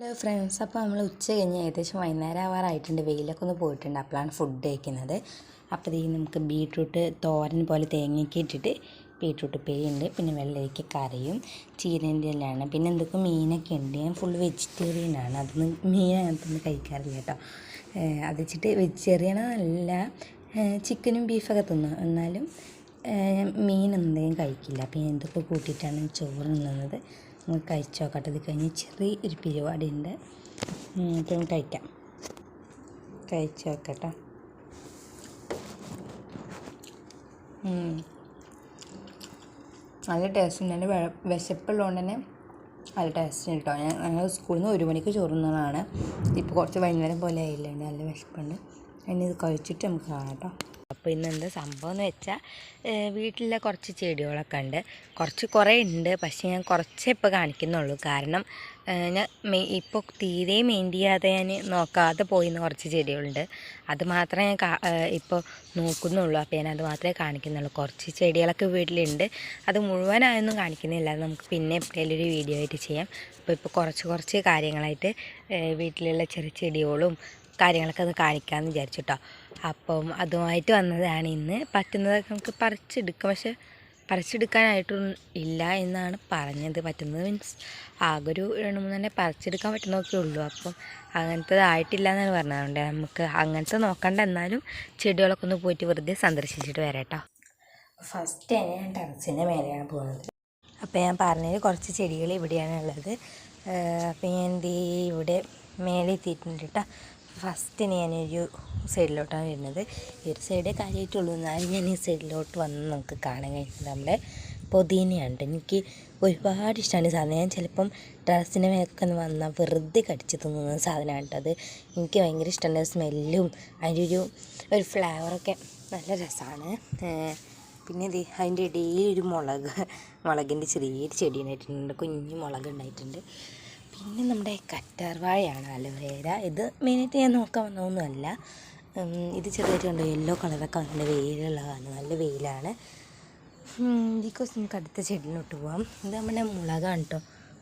Hello friends അപ്പോൾ നമ്മൾ ഉച്ച കഴിഞ്ഞ് ഏകദേശം വൈകുന്നേരം ആവാറായിട്ടുണ്ട്. വെയിലൊക്കെ ഒന്ന് പോയിട്ടുണ്ട്. അപ്പോഴാണ് ഫുഡ് കഴിക്കുന്നത്. അപ്പോൾ ഇതിൽ നമുക്ക് ബീട്രൂട്ട് തോരൻ പോലെ തേങ്ങയൊക്കെ ഇട്ടിട്ട് ബീട്രൂട്ട് പേയുണ്ട് പിന്നെ വെള്ളരിക്ക കറിയും ചീരന്റെ എല്ലാമാണ് പിന്നെ എന്തൊക്കെ മീനൊക്കെ ഉണ്ട്. ഞാൻ ഫുൾ വെജിറ്റേറിയൻ ആണ്. അതൊന്നും മീൻ അങ്ങനത്തൊന്നും കഴിക്കാറില്ല കേട്ടോ. അത് വെച്ചിട്ട് വെജിറ്റേറിയൻ അല്ല. ചിക്കനും ബീഫൊക്കെ തിന്നു. എന്നാലും അധികം കഴിക്കില്ല. പിന്നെ എന്തൊക്കെ കൂട്ടിയിട്ടാണ് ചോറ് തിന്നുന്നത്? കഴിച്ച് നോക്കട്ടെ ഇത് കഴിഞ്ഞ് ചെറിയൊരു പരിപാടി ഉണ്ട് അപ്പം കഴിക്കാം. കഴിച്ച് നോക്കട്ടെ. നല്ല ടേസ്റ്റ് ഉണ്ട്. എന്റെ വിശപ്പുള്ളതുകൊണ്ട് തന്നെ നല്ല ടേസ്റ്റ് കേട്ടോ. ഞാൻ ഞങ്ങൾ സ്കൂളിൽ നിന്ന് ഒരു മണിക്ക് ചോറുന്നതാണ്. ഇപ്പോൾ കുറച്ച് വൈകുന്നേരം പോലെ ആയില്ലേ നല്ല വിശപ്പുണ്ട്. ഇനി ഇത് കഴിച്ചിട്ട് നമുക്ക് കാണാം കേട്ടോ. അപ്പോൾ ഇന്ന് എന്താ സംഭവം എന്ന് വെച്ചാൽ വീട്ടിലെ കുറച്ച് ചെടികളൊക്കെ ഉണ്ട്. കുറച്ച് കുറേ ഉണ്ട് പക്ഷേ ഞാൻ കുറച്ചേ ഇപ്പോൾ കാണിക്കുന്നുള്ളൂ. കാരണം ഞാൻ ഇപ്പോൾ തീരെ മെയിൻ ചെയ്യാതെ ഞാൻ നോക്കാതെ പോയിന്ന് കുറച്ച് ചെടികളുണ്ട്. അത് മാത്രമേ ഞാൻ ഇപ്പോൾ നോക്കുന്നുള്ളൂ. അപ്പോൾ ഞാൻ അത് മാത്രമേ കാണിക്കുന്നുള്ളൂ. കുറച്ച് ചെടികളൊക്കെ വീട്ടിലുണ്ട്. അത് മുഴുവനായൊന്നും കാണിക്കുന്നില്ല. അത് നമുക്ക് പിന്നെ എപ്പോഴേലും ഒരു വീഡിയോ ആയിട്ട് ചെയ്യാം. അപ്പോൾ ഇപ്പോൾ കുറച്ച് കുറച്ച് കാര്യങ്ങളായിട്ട് വീട്ടിലുള്ള ചെറിയ ചെടികളും കാര്യങ്ങളൊക്കെ ഒന്ന് കാണിക്കാമെന്ന് വിചാരിച്ചു കേട്ടോ അപ്പം അതുമായിട്ട് വന്നതാണ് ഇന്ന്. പറ്റുന്നതൊക്കെ നമുക്ക് പറിച്ചെടുക്കാം. പക്ഷെ പറിച്ചെടുക്കാനായിട്ടൊന്നും ഇല്ല എന്നാണ് പറഞ്ഞത്. പറ്റുന്നത് മീൻസ് ആകെ ഒരു രണ്ട് മൂന്ന് തന്നെ പറിച്ചെടുക്കാൻ പറ്റുന്നതൊക്കെ ഉള്ളൂ. അപ്പം അങ്ങനത്തെ ആയിട്ടില്ല എന്നാണ് പറഞ്ഞത്. അതുകൊണ്ട് നമുക്ക് അങ്ങനത്തെ നോക്കണ്ട. എന്നാലും ചെടികളൊക്കെ ഒന്ന് പോയിട്ട് വെറുതെ സന്ദർശിച്ചിട്ട് വരാം കേട്ടോ. ഫസ്റ്റ് തന്നെ ഞാൻ ടെറസിന്റെ മേലെയാണ് പോകുന്നത്. അപ്പോൾ ഞാൻ പറഞ്ഞതിൽ കുറച്ച് ചെടികൾ ഇവിടെയാണ് ഉള്ളത്. അപ്പോൾ ഞാൻ എന്ത് ഇവിടെ മേലെ എത്തിയിട്ടുണ്ട് കേട്ടോ. ഫസ്റ്റ് ഞാനൊരു സൈഡിലോട്ടാണ് വരുന്നത്. ഈ ഒരു സൈഡേ കാര്യമായിട്ടുള്ളൂ. എന്നാലും ഞാൻ ഈ സൈഡിലോട്ട് വന്ന് നമുക്ക് കാണാൻ കഴിയുന്നത് നമ്മുടെ പൊതീനയാണ്. ട്ടോ. എനിക്ക് ഒരുപാട് ഇഷ്ടമാണ് ഈ സാധനം. ഞാൻ ചിലപ്പം ടെറസിന്റെ മേലൊക്കെ ഒന്ന് വന്നാൽ വെറുതെ കടിച്ച് തിന്നുന്ന സാധനമാണ് കേട്ടോ അത്. എനിക്ക് ഭയങ്കര ഇഷ്ടമുണ്ട് സ്മെല്ലും അതിന്റെ ഒരു ഒരു ഫ്ലേവറൊക്കെ നല്ല രസമാണ്. പിന്നെ ഇത് അതിന്റെ ഇടയിൽ ഒരു മുളക് മുളകിന്റെ ചെറിയൊരു ചെടി ഉണ്ടായിട്ടുണ്ട്. കുഞ്ഞു മുളക് ഉണ്ടായിട്ടുണ്ട്. പിന്നെ നമ്മുടെ കറ്റാർവാഴയാണ് അലോവേര ഇത് മെയിനായിട്ട് ഞാൻ നോക്കാൻ വന്നതൊന്നുമല്ല. ഇത് ചെറുതായിട്ട് കണ്ടു യെല്ലോ കളറൊക്കെ നല്ല വെയിലുള്ളതാണ് നല്ല വെയിലാണ്. ബിക്കോസ് നമുക്ക് അടുത്ത ചെടിയിലോട്ട് പോവാം. ഇത് നമ്മുടെ മുളകാണ് കേട്ടോ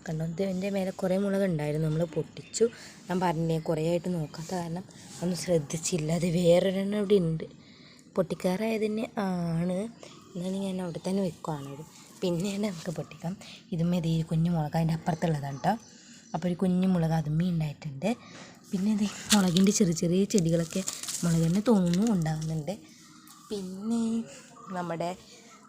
കണ്ടോ ഇത് എന്റെ മേലെ കുറേ മുളക് ഉണ്ടായിരുന്നു നമ്മൾ പൊട്ടിച്ചു. ഞാൻ പറഞ്ഞേ കുറേ ആയിട്ട് നോക്കാത്ത കാരണം ഒന്നും ശ്രദ്ധിച്ചില്ല. അത് വേറൊരെണ്ണം ഇവിടെ ഉണ്ട്. പൊട്ടിക്കാറായതിന് ആണ്. എന്നാലും ഞാൻ അവിടെ തന്നെ വെക്കുവാണ് പിന്നെയാണ് നമുക്ക് പൊട്ടിക്കാം. ഇതും ഇതേ കുഞ്ഞു മുളക് അതിന്റെ അപ്പുറത്തുള്ളതാണ് കേട്ടോ അപ്പോൾ ഒരു കുഞ്ഞു മുളക് അതുമ്മി ഉണ്ടായിട്ടുണ്ട്. പിന്നെ ഇത് മുളകിന്റെ ചെറിയ ചെറിയ ചെടികളൊക്കെ മുളക് തന്നെ തോന്നുന്നു ഉണ്ടാകുന്നുണ്ട് പിന്നെ നമ്മുടെ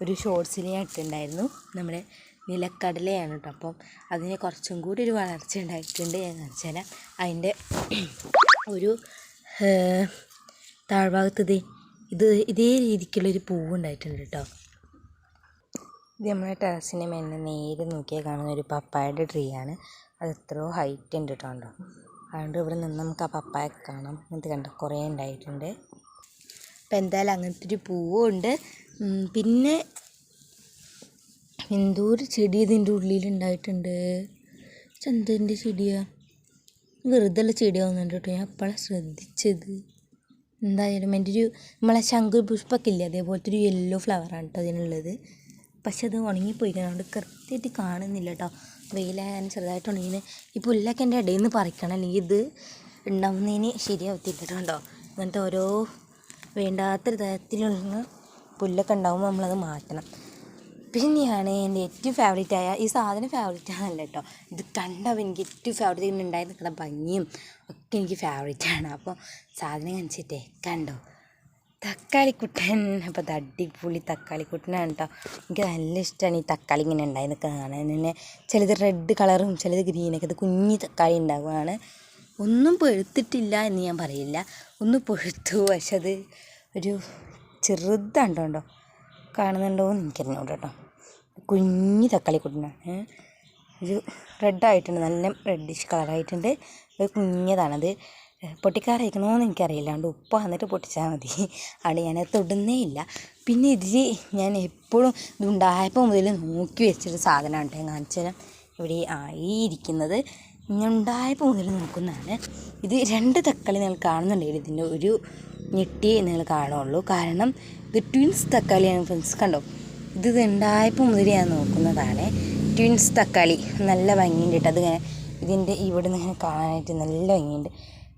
ഒരു ഷോർട്സിനെ ഇട്ടുണ്ടായിരുന്നു നമ്മുടെ നിലക്കടലയാണ് കേട്ടോ. അപ്പം അതിന് കുറച്ചും കൂടി ഒരു വളർച്ച ഉണ്ടായിട്ടുണ്ട് എന്ന് വെച്ചാൽ അതിന്റെ ഒരു താഴ്ഭാഗത്ത് ഇത് ഇത് ഇതേ രീതിക്കുള്ളൊരു പൂവ് ഉണ്ടായിട്ടുണ്ട് കേട്ടോ. ഇത് നമ്മുടെ ടെറസിന്റെ മേലെ നേരെ നോക്കിയാൽ കാണുന്ന ഒരു പപ്പായയുടെ ട്രീ ആണ്. അത് എത്രയോ ഹൈറ്റ് ഉണ്ട് കേട്ടോ കണ്ടോ. അതുകൊണ്ട് ഇവിടെ നിന്ന് നമുക്ക് ആ പപ്പായ കാണാം. ഇത് കണ്ടോ കുറേ ഉണ്ടായിട്ടുണ്ട്. അപ്പം എന്തായാലും അങ്ങനത്തെ ഒരു പൂവും ഉണ്ട്. പിന്നെ എന്തോ ഒരു ചെടി ഇതിന്റെ ഉള്ളിൽ ഉണ്ടായിട്ടുണ്ട്. ചന്തന്റെ ചെടിയാ? വെറുതെ ഉള്ള ചെടിയാവുന്നുണ്ട് കേട്ടോ ഞാൻ അപ്പോഴാണ് ശ്രദ്ധിച്ചത്. എന്തായാലും എന്റെ ഒരു നമ്മളെ ശംഖു പുഷ്പമൊക്കെ ഇല്ലേ അതേപോലത്തെ ഒരു യെല്ലോ ഫ്ലവറാണ് കേട്ടോ അതിനുള്ളത്. പക്ഷെ അത് ഉണങ്ങിപ്പോയി കൃത്യമായിട്ട് കാണുന്നില്ല കേട്ടോ വെയിലായാലും ചെറുതായിട്ട് ഉണങ്ങിന് ഈ പുല്ലൊക്കെ എന്റെ ഇടയിൽ നിന്ന് പറിക്കണം. അല്ലെങ്കിൽ ഇത് ഉണ്ടാവുന്നതിന് ശരിയാവത്തില്ല കണ്ടോ അങ്ങനത്തെ ഓരോ വേണ്ടാത്തൊരു തരത്തിലുള്ള പുല്ലൊക്കെ ഉണ്ടാകുമ്പോൾ നമ്മളത് മാറ്റണം. പിന്നെയാണ് എന്റെ ഏറ്റവും ഫേവറേറ്റ് ആയ ഈ സാധനം ഫേവറേറ്റ് ആണല്ല കേട്ടോ. ഇത് കണ്ടപ്പോൾ എനിക്ക് ഏറ്റവും ഫേവറേറ്റ് ഇതിന് ഉണ്ടായി നിൽക്കുന്ന ഭംഗിയും ഒക്കെ എനിക്ക് ഫേവറേറ്റ് ആണ്. അപ്പോൾ സാധനം കാണിച്ചിട്ടേ കണ്ടോ? തക്കാളിക്കുട്ടൻ. അപ്പോൾ അത് അടിപൊളി തക്കാളിക്കുട്ടനാണ് കേട്ടോ എനിക്ക് നല്ല ഇഷ്ടമാണ് ഈ തക്കാളി ഇങ്ങനെ ഉണ്ടായി നിൽക്കുന്നത് കാണാൻ. പിന്നെ ചിലത് റെഡ് കളറും ചിലത് ഗ്രീനൊക്കെ ഇത് കുഞ്ഞി തക്കാളി ഉണ്ടാകുകയാണ് ഒന്നും പൊഴുത്തിട്ടില്ല എന്ന് ഞാൻ പറയില്ല. ഒന്ന് പൊഴുത്തു. പക്ഷെ അത് ഒരു ചെറുതാണ്ടോ കേട്ടോ കാണുന്നുണ്ടോ എന്ന് എനിക്കറിഞ്ഞൂടാ കേട്ടോ കുഞ്ഞി തക്കാളിക്കുട്ടനാണ്. ഒരു റെഡായിട്ടുണ്ട് നല്ല റെഡിഷ് കളറായിട്ടുണ്ട് ഒരു കുഞ്ഞതാണത്. പൊട്ടിക്കാറായിരിക്കണമെന്ന് എനിക്കറിയില്ല. അതുകൊണ്ട് ഉപ്പ് വന്നിട്ട് പൊട്ടിച്ചാൽ മതി. അവിടെ ഞാൻ തൊടുന്നേ ഇല്ല. പിന്നെ ഇതിൽ ഞാൻ എപ്പോഴും ഇതുണ്ടായപ്പോൾ മുതൽ നോക്കി വെച്ചൊരു സാധനമാണ് കേട്ടോ കാണിച്ചു ഇവിടെ ആയിരിക്കുന്നത്. ഞാൻ ഉണ്ടായപ്പോൾ മുതൽ നോക്കുന്നതാണ്. ഇത് രണ്ട് തക്കാളി നിങ്ങൾ കാണുന്നുണ്ടെങ്കിൽ ഇതിന്റെ ഒരു ഞെട്ടി നിങ്ങൾ കാണുള്ളൂ കാരണം ഇത് ട്വിൻസ് തക്കാളിയാണ് ഫ്രണ്ട്സ്. കണ്ടോ? ഇത് ഉണ്ടായപ്പോൾ മുതൽ ഞാൻ നോക്കുന്നതാണ്. ട്വിൻസ് തക്കാളി. നല്ല ഭംഗിയുണ്ട് കേട്ടോ. അതിങ്ങനെ ഇതിന്റെ ഇവിടെ നിന്ന് ഇങ്ങനെ കാണാനായിട്ട് നല്ല ഭംഗിയുണ്ട്.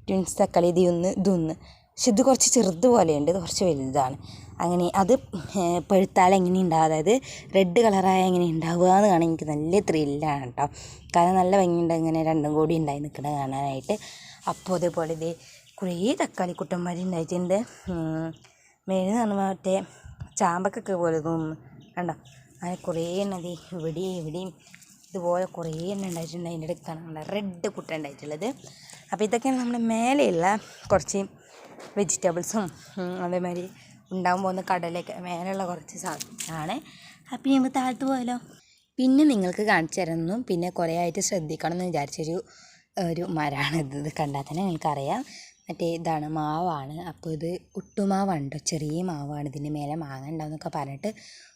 ട്വിൻസ് തക്കാളി ഒന്ന് ഇതൊന്ന് പക്ഷെ ഇത് കുറച്ച് ചെറുത് പോലെയുണ്ട് ഇത് കുറച്ച് വലുതാണ്. അങ്ങനെ അത് പഴുത്താൽ എങ്ങനെ ഉണ്ടാവുക? അതായത് റെഡ് കളറായ എങ്ങനെ ഉണ്ടാവുക എന്ന് കാണാൻ എനിക്ക് നല്ല ത്രില്ലാണ് കേട്ടോ. കാരണം നല്ല ഭംഗിയുണ്ട് ഇങ്ങനെ രണ്ടും കൂടി ഉണ്ടായി നിൽക്കുന്നത് കാണാനായിട്ട്. അപ്പോൾ അതേപോലെ ഇത് കുറേ തക്കാളി കുട്ടന്മാർ ഉണ്ടായിട്ടുണ്ട്. മേലെന്ന് പറഞ്ഞാൽ മറ്റേ ചാമ്പക്കൊക്കെ പോലെ തോന്നുന്നു കണ്ടോ? അങ്ങനെ കുറേ എണ്ണം അത് ഇവിടെയും ഇവിടെയും ഇതുപോലെ കുറേ എണ്ണം ഉണ്ടായിട്ടുണ്ട്. അതിന്റെ ഇടയ്ക്കാണ് റെഡ് കുട്ട ഉണ്ടായിട്ടുള്ളത്. അപ്പോൾ ഇതൊക്കെയാണ് നമ്മുടെ മേലെയുള്ള കുറച്ച് വെജിറ്റബിൾസും അതേമാതിരി ഉണ്ടാകാൻ പോകുന്ന കടലൊക്കെ മേലെയുള്ള കുറച്ച് സാധനമാണ് അപ്പോൾ ഞങ്ങൾ താഴ്ത്തു പോയാലോ? പിന്നെ നിങ്ങൾക്ക് കാണിച്ചു തരുന്നു. പിന്നെ കുറേ ആയിട്ട് ശ്രദ്ധിക്കണം എന്ന് വിചാരിച്ചൊരു ഒരു മരമാണ് ഇത്. കണ്ടാൽ തന്നെ നിങ്ങൾക്കറിയാം. മറ്റേ ഇതാണ് മാവാണ്. അപ്പോൾ ഇത് ഉട്ടുമാവുണ്ടോ ചെറിയ മാവാണ്. ഇതിന്റെ മേലെ മാങ്ങ ഉണ്ടാവുന്നൊക്കെ പറഞ്ഞിട്ട്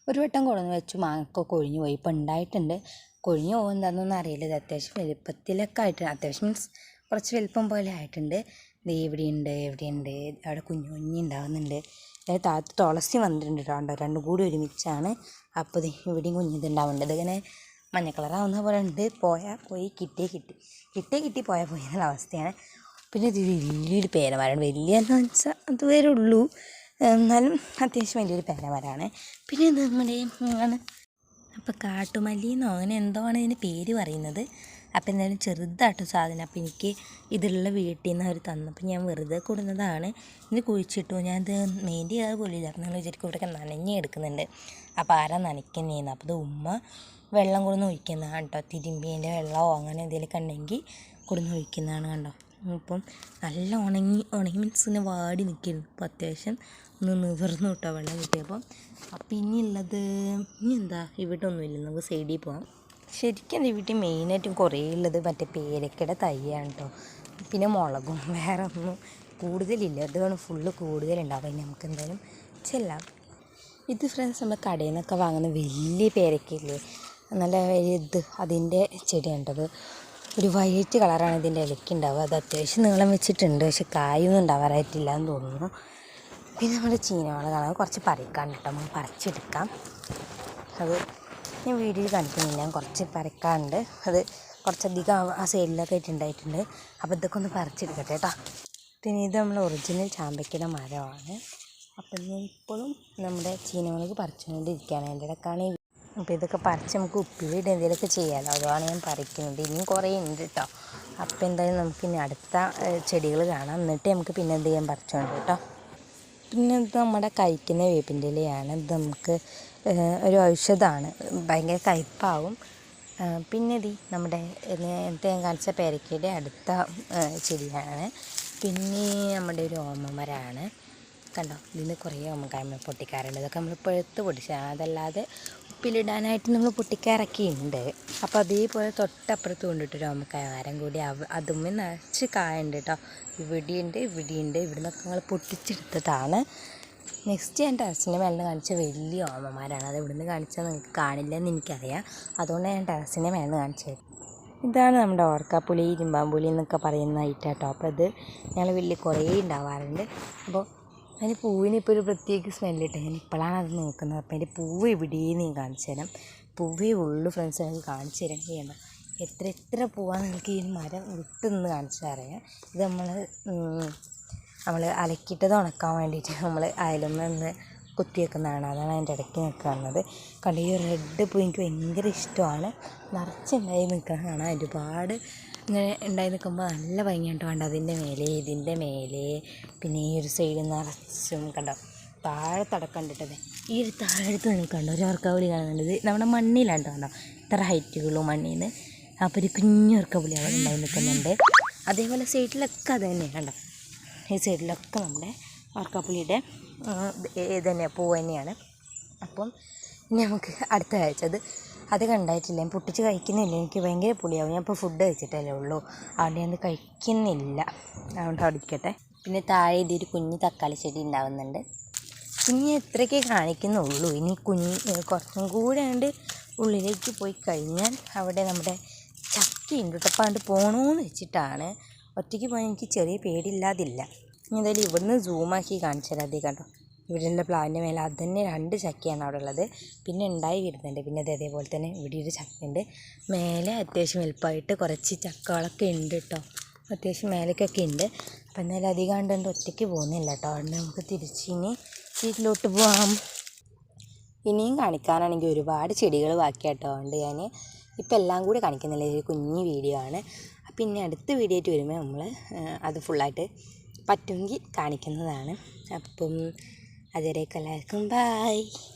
ഒരു വട്ടം കൊണ്ടു വെച്ചു. മാങ്ങൊക്കെ കൊഴിഞ്ഞു പോയി. ഇപ്പോൾ ഉണ്ടായിട്ടുണ്ട്. കൊഴിഞ്ഞു പോകുന്നതെന്നൊന്നും അറിയില്ല. ഇത് അത്യാവശ്യം വലുപ്പത്തിലൊക്കെ ആയിട്ട് അത്യാവശ്യം മീൻസ് കുറച്ച് വലുപ്പം പോലെ ആയിട്ടുണ്ട്. ദേ എവിടെയുണ്ട് എവിടെയുണ്ട് അവിടെ കുഞ്ഞു കുഞ്ഞി ഉണ്ടാകുന്നുണ്ട് അതായത് താഴത്ത് തുളസി വന്നിട്ടുണ്ട് കേട്ടോ. രണ്ടും കൂടി ഒരുമിച്ചാണ്. അപ്പോൾ ഇത് ഇവിടെയും കുഞ്ഞിത് ഉണ്ടാവുന്നുണ്ട്. ഇതിങ്ങനെ മഞ്ഞ കളറാവുന്ന പോലെ ഉണ്ട്. പോയാൽ പോയി കിട്ടിയേ കിട്ടി. കിട്ടിയേ കിട്ടി പോയാൽ പോയി എന്നുള്ള അവസ്ഥയാണ്. പിന്നെ ഇത് വലിയൊരു പേരമരമാണ്. വലിയെന്ന് വെച്ചാൽ അതുവരെ ഉള്ളൂ. എന്നാലും അത്യാവശ്യം വലിയൊരു പേരമരമാണ്. പിന്നെ നമ്മുടെ ആണ്. അപ്പോൾ കാട്ടുമല്ലിന്നോ അങ്ങനെ എന്തോ ആണ് ഇതിന് പേര് പറയുന്നത്. അപ്പോൾ എന്തായാലും ചെറുതായിട്ട് സാധനം. അപ്പോൾ എനിക്ക് ഇതിലുള്ള വീട്ടിൽ നിന്ന് അവർ തന്നപ്പോൾ ഞാൻ വെറുതെ കൊടുന്നതാണ്. ഇനി കുഴിച്ചിട്ടു. ഞാൻ ഇത് മെയിൻ ചെയ്യാതെ പോലില്ല അപ്പോൾ നിങ്ങൾ വിചാരിക്കും ഇവിടെയൊക്കെ നനഞ്ഞ് എടുക്കുന്നുണ്ട് അപ്പോൾ ആരാ നനയ്ക്കുന്നതെന്ന് അപ്പോൾ ഇത് ഉമ്മ വെള്ളം കൊടുന്ന് ഒഴിക്കുന്നതാണ് കേട്ടോ. തിരുമ്പീന്റെ വെള്ളമോ അങ്ങനെ എന്തെങ്കിലുമൊക്കെ ഉണ്ടെങ്കിൽ കൊടുന്ന് ഒഴിക്കുന്നതാണ് കണ്ടോ. ഇപ്പം നല്ല ഉണങ്ങി ഉണങ്ങി മീൻസ് ഇങ്ങനെ വാടി നിൽക്കുന്നു. അപ്പോൾ അത്യാവശ്യം ഒന്ന് നിവർന്നു കിട്ടുക വെള്ളം കിട്ടിയപ്പോൾ അപ്പം ഇനിയുള്ളത് ഇനി എന്താ? ഇവിടെ ഒന്നുമില്ല. നമുക്ക് സൈഡിൽ പോകാം ശരിക്കും എന്റെ വീട്ടിൽ മെയിനായിട്ടും കുറേ ഉള്ളത് മറ്റേ പേരക്കയുടെ തയ്യാണ് കേട്ടോ പിന്നെ മുളകും വേറെ ഒന്നും കൂടുതലില്ല. അതാണ് ഫുള്ള് കൂടുതലുണ്ടാവും അതിന് നമുക്ക് എന്തായാലും ചെല്ലാം. ഇത് ഫ്രണ്ട്സ് നമ്മൾ കടയിൽ നിന്നൊക്കെ വാങ്ങുന്ന വലിയ പേരക്കയില്ലേ? നല്ല ഇത് അതിന്റെ ചെടിയാണ്ടത് ഒരു വൈറ്റ് കളറാണ് ഇതിന്റെ ഇലയ്ക്ക് ഉണ്ടാവുക. അത് അത്യാവശ്യം നീളം വെച്ചിട്ടുണ്ട്. പക്ഷെ കായൊന്നും ഉണ്ടാവാറായിട്ടില്ല എന്ന് തോന്നുന്നു. പിന്നെ നമ്മുടെ ചീനവള കാണാൻ കുറച്ച് പറിക്കാണ്ട് കേട്ടോ നമുക്ക് പറിച്ചെടുക്കാം. അത് ഞാൻ വീഡിയോയിൽ കാണിക്കുന്നില്ല. ഞാൻ കുറച്ച് പരക്കാറുണ്ട് അത് കുറച്ചധികം ആ- സൈഡിലൊക്കെ ആയിട്ടുണ്ടായിട്ടുണ്ട് അപ്പോൾ ഇതൊക്കെ ഒന്ന് പറിച്ചെടുക്കട്ടെ കേട്ടോ. പിന്നെ ഇത് നമ്മൾ ഒറിജിനൽ ചാമ്പയ്ക്കയുടെ മരമാണ്. അപ്പം ഞാൻ ഇപ്പോഴും നമ്മുടെ ചീനമുളക് പറിച്ചുകൊണ്ടിരിക്കുകയാണ്. എന്റെ ഇടക്കാണ് അപ്പോൾ ഇതൊക്കെ പറിച്ച് നമുക്ക് ഉപ്പിലിട്ട് എന്തെങ്കിലുമൊക്കെ ചെയ്യാമല്ലോ അതാണ് ഞാൻ പറിക്കുന്നത്. ഇനിയും കുറേ ഉണ്ട് കേട്ടോ. അപ്പോൾ എന്തായാലും നമുക്ക് ഇനി അടുത്ത ചെടികൾ കാണാം. എന്നിട്ട് നമുക്ക് പിന്നെ എന്ത് ചെയ്യാൻ പറിച്ചുകൊണ്ട് കേട്ടോ. പിന്നെ ഇത് നമ്മുടെ കഴിക്കുന്ന വേപ്പിന്റെ ഇലയാണ് ഇത് നമുക്ക് ഒരു ഔഷധമാണ് ഭയങ്കര കയ്പ്പാവും. പിന്നെ ഇത് നമ്മുടെ നേരത്തെ ഞാൻ കാണിച്ച പേരക്കയുടെ അടുത്ത ചെടിയാണ്. പിന്നെ നമ്മുടെ ഒരു ഓമമരമാണ് കണ്ടോ? ഇതിന് കുറേ ഓമക്കായ്മ പൊട്ടിക്കാറുണ്ട്. ഇതൊക്കെ നമ്മൾ പഴുത്ത് പൊടിച്ചാണ് അതല്ലാതെ ഉപ്പിലിടാനായിട്ട് നമ്മൾ പൊട്ടിക്കാറൊക്കെയുണ്ട് അപ്പോൾ അതേപോലെ തൊട്ടപ്പുറത്ത് കൊണ്ടിട്ടൊരു ഓമക്കായ മരം കൂടി അവ അതുമ്മ നിറച്ച് കായുണ്ട് കേട്ടോ ഇവിടെയുണ്ട് ഇവിടെയുണ്ട് ഇവിടുന്നൊക്കെ ഞങ്ങൾ പൊട്ടിച്ചെടുത്തതാണ്. നെക്സ്റ്റ് ഞാൻ ടെറസിന്റെ മേലെ കാണിച്ച വലിയ ഓമമാരാണ് അത് ഇവിടുന്ന് കാണിച്ചാൽ നിങ്ങൾക്ക് കാണില്ലെന്ന് എനിക്കറിയാം. അതുകൊണ്ട് ഞാൻ ടെറസിന്റെ മേലെ കാണിച്ചത് ഇതാണ് നമ്മുടെ ഓർക്കാപ്പുളി ഇരുമ്പാമ്പുളി എന്നൊക്കെ പറയുന്ന കേട്ടോ അപ്പോൾ ഇത് ഞങ്ങൾ വലിയ കുറേ ഉണ്ടാവാറുണ്ട് അപ്പോൾ അതിന് പൂവിന് ഇപ്പോൾ ഒരു പ്രത്യേക സ്മെല്ല് കിട്ടും ഞാൻ ഇപ്പോഴാണ് അത് നോക്കുന്നത്. അപ്പോൾ അതിന്റെ പൂവ് എവിടെയെന്ന് ഞാൻ കാണിച്ചു തരാം. പൂവേ ഉള്ളൂ ഫ്രണ്ട്സ് ഞങ്ങൾ കാണിച്ചു തരാൻ ചെയ്യണം എത്ര എത്ര പൂവാണ് നിങ്ങൾക്ക് ഈ മരം വിട്ടെന്ന് കാണിച്ചു തരാം ഇത് നമ്മൾ നമ്മൾ അലക്കിയിട്ടത് ഉണക്കാൻ വേണ്ടിയിട്ട് നമ്മൾ അയലൊന്ന് നിന്ന് കുത്തി വെക്കുന്നതാണ്. അതാണ് അതിന്റെ ഇടയ്ക്ക് നിൽക്കുന്നത് കണ്ട ഈ റെഡ് പൂ എനിക്ക് ഭയങ്കര ഇഷ്ടമാണ്. നിറച്ചുണ്ടായി നിൽക്കുന്നതാണ്. ഒരുപാട് ഇങ്ങനെ ഉണ്ടായി നിൽക്കുമ്പോൾ നല്ല ഭംഗിയായിട്ട് കണ്ടോ? അതിന്റെ മേലെ ഇതിന്റെ മേലെ പിന്നെ ഈ ഒരു സൈഡ് നിറച്ചും കണ്ടോ? താഴെ കണ്ടിട്ടത് ഈ ഒരു താഴത്ത് കണ്ടോ? ഒരു ഓർക്കാവുളി കാണുന്നുണ്ട്. ഇത് നമ്മുടെ മണ്ണിലാണ് കണ്ടോ? ഇത്ര ഹൈറ്റുള്ളൂ മണ്ണിൽ നിന്ന് അപ്പോൾ ഒരു കുഞ്ഞു ഓർക്കാവുളി അവിടെ ഉണ്ടായി നിൽക്കുന്നുണ്ട്. അതേപോലെ സൈഡിലൊക്കെ അത് തന്നെയാണ് കണ്ടോ? ഈ സൈഡിലൊക്കെ നമ്മുടെ ഓർക്കാപ്പുളിയുടെ ഇത് തന്നെ പൂ തന്നെയാണ്. അപ്പം ഇനി നമുക്ക് അടുത്ത ആഴ്ച അത് അത് കണ്ടായിട്ടില്ല. പൊട്ടിച്ച് കഴിക്കുന്നില്ല. എനിക്ക് ഭയങ്കര പുളിയാവും. ഞാൻ ഇപ്പോൾ ഫുഡ് കഴിച്ചിട്ടല്ലേ ഉള്ളൂ. അതുകൊണ്ട് ഞാൻ കഴിക്കുന്നില്ല. അതുകൊണ്ട് അടിക്കട്ടെ. പിന്നെ താഴെ ഇതൊരു കുഞ്ഞ് തക്കാളി ചെടി ഉണ്ടാവുന്നുണ്ട്. ഇനി എത്രയൊക്കെ കാണിക്കുന്നുള്ളൂ. ഇനി കുഞ്ഞ് കുറച്ചും കൂടെ ഉണ്ട് ഉള്ളിലേക്ക് പോയി കഴിഞ്ഞാൽ അവിടെ നമ്മുടെ ചക്കയുണ്ട് കേട്ടോ. അപ്പോൾ അത് പോകണമെന്ന് വെച്ചിട്ടാണ്. ഒറ്റയ്ക്ക് പോയാൽ എനിക്ക് ചെറിയ പേടിയില്ലാതില്ല. ഇനി എന്തായാലും ഇവിടുന്ന് സൂമാക്കി കാണിച്ചു തരാം അതേ കണ്ടോ. ഇവിടെയുള്ള പ്ലാവിന്റെ മേലെ അത് തന്നെ രണ്ട് ചക്കയാണ് അവിടെ ഉള്ളത് പിന്നെ ഉണ്ടായി വരുന്നുണ്ട്. പിന്നെ അത് അതേപോലെ തന്നെ ഇവിടെ ഒരു ചക്കയുണ്ട്. മേലെ അത്യാവശ്യം വലുപ്പമായിട്ട് കുറച്ച് ചക്കകളൊക്കെ ഉണ്ട് കേട്ടോ. അത്യാവശ്യം മേലേക്കൊക്കെ ഉണ്ട്. അപ്പം എന്നാലും അധികം കണ്ടുകൊണ്ട് ഒറ്റയ്ക്ക് പോകുന്നില്ല കേട്ടോ. അതുകൊണ്ട് നമുക്ക് തിരിച്ചിനി വീട്ടിലോട്ട് പോകാം ഇനിയും കാണിക്കാനാണെങ്കിൽ ഒരുപാട് ചെടികൾ ബാക്കിയാട്ടോ അതുകൊണ്ട് ഞാൻ ഇപ്പം എല്ലാം കൂടി കാണിക്കുന്നില്ല. ഒരു കുഞ്ഞു വീഡിയോ ആണ്. പിന്നെ അടുത്ത വീഡിയോ ആയിട്ട് വരുമ്പോൾ നമ്മൾ അത് ഫുള്ളായിട്ട് പറ്റുമെങ്കിൽ കാണിക്കുന്നതാണ്. അപ്പം Adiós, like, bye.